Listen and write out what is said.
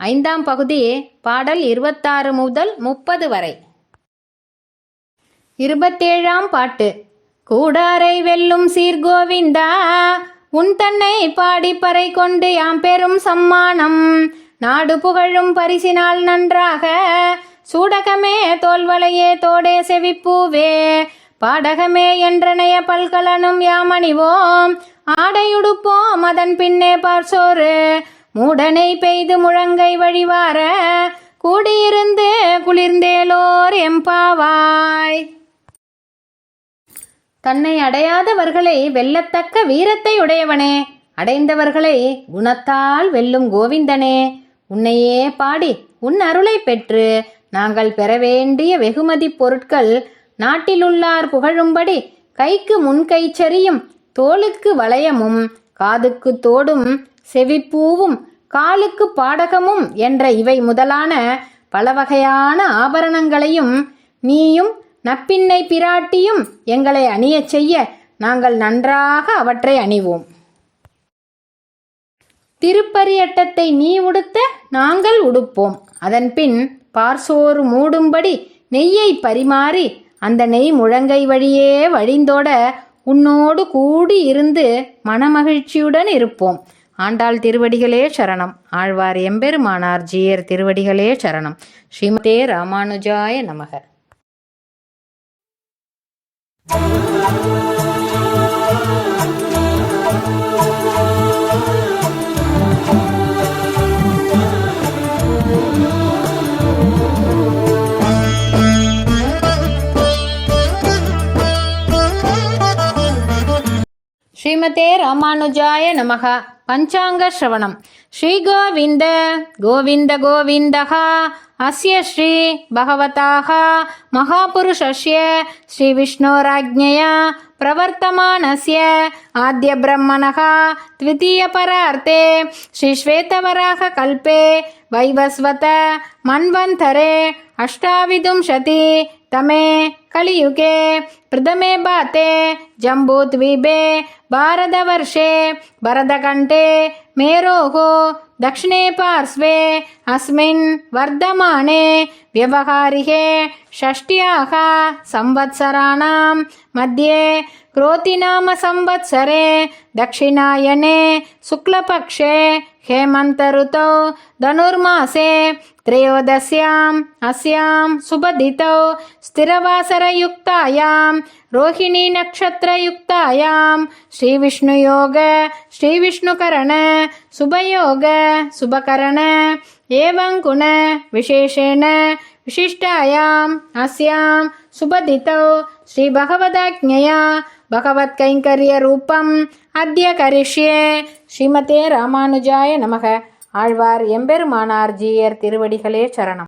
ஐந்தாம் பகுதி பாடல் இருபத்தாறு முதல் முப்பது வரை. இருபத்தேழாம் பாட்டு கூடாரை வெல்லும் சீர்கோவிந்தா உன் தன்னை பாடி பறை கொண்டு யாம் பெரும் சம்மானம். நாடு புகழும் பரிசினால் நன்றாக சூடகமே தோல்வலையே தோடே செவிப்பூவே. பாடகமே என்றனைய பல்கலனும் யாமணிவோம் ஆடையுடுப்போம் அதன் பின்னே பார்சோறு. மூடனை பெய்து முழங்கை வழிவார கூடியிருந்து குளிர்ந்தேலோர் எம்பாவாய். தன்னை அடையாதவர்களை வெல்லத்தக்க வீரத்தை உடையவனே அடைந்தவர்களை குணத்தால் வெல்லும் கோவிந்தனே. உன்னையே பாடி உன் அருளை பெற்று நாங்கள் பெற வேண்டிய வெகுமதி பொருட்கள் நாட்டிலுள்ளார் புகழும்படி கைக்கு முன்கை சரியும் தோளுக்கு வளையமும் காதுக்கு தோடும் செவிப்பூவும் காலுக்கு பாடகமும் என்ற இவை முதலான பல வகையான ஆபரணங்களையும் நீயும் நப்பின்னை பிராட்டியும் எங்களை அணியச் செய்ய நாங்கள் நன்றாக அவற்றை அணிவோம். திருப்பரியட்டத்தை நீ உடுத்த நாங்கள் உடுப்போம். அதன்பின் பார்சோறு மூடும்படி நெய்யை பரிமாறி அந்த நெய் முழங்கை வழியே வழிந்தோட உன்னோடு கூடி இருந்து மனமகிழ்ச்சியுடன் இருப்போம். ஆண்டாள் திருவடிகளே சரணம். ஆழ்வார் எம்பெருமானார் ஜீயர் திருவடிகளே சரணம். ஸ்ரீமதே ராமானுஜாய நமக. ஸ்ரீமதே ராமானுஜாய நமகா. பஞ்சாங்க ஸ்ரவணம் ஸ்ரீ கோவிந்த கோவிந்த கோவிந்தः அஸ்ய ஸ்ரீ பகவதாக மகாபுருஷஸ்ய ஸ்ரீ விஷ்ணோராஜ்ஞயா प्रवर्तमानस्य आद्यब्रह्मणः द्वितीयपरार्थे श्रीश्वेतवराहकल्पे वैवस्वत मन्वन्तरे अष्टाविंशति तमे कलियुगे प्रथमे बाते जम्बूद्वीपे भारतवर्षे भरतकण्ठे मेरोः दक्षिणे पार्श्वे अस्मिन् वर्धमाने व्यवहारिके षष्ट्याः संवत्सराणां मध्ये क्रोतिनामसंवत्सरे दक्षिणायने शुक्लपक्षे हेमन्तऋतौ धनुर्मासे त्रयोदश्याम् अस्यां सुबदितौ स्थिरवासरयुक्तायां रोहिणीनक्षत्रयुक्तायां श्रीविष्णुयोग श्रीविष्णुकरण शुभयोग शुभकरण एवं गुण विशेषेण विशिष्टायाम् अस्यां सुबदितौ श्रीभगवदाज्ञया भगवत्कैङ्कर्यरूपम् अद्य करिष्ये ஸ்ரீமதே ராமானுஜாய நமக ஆழ்வார் எம்பெருமானார் ஜீயர் திருவடிகளே சரணம்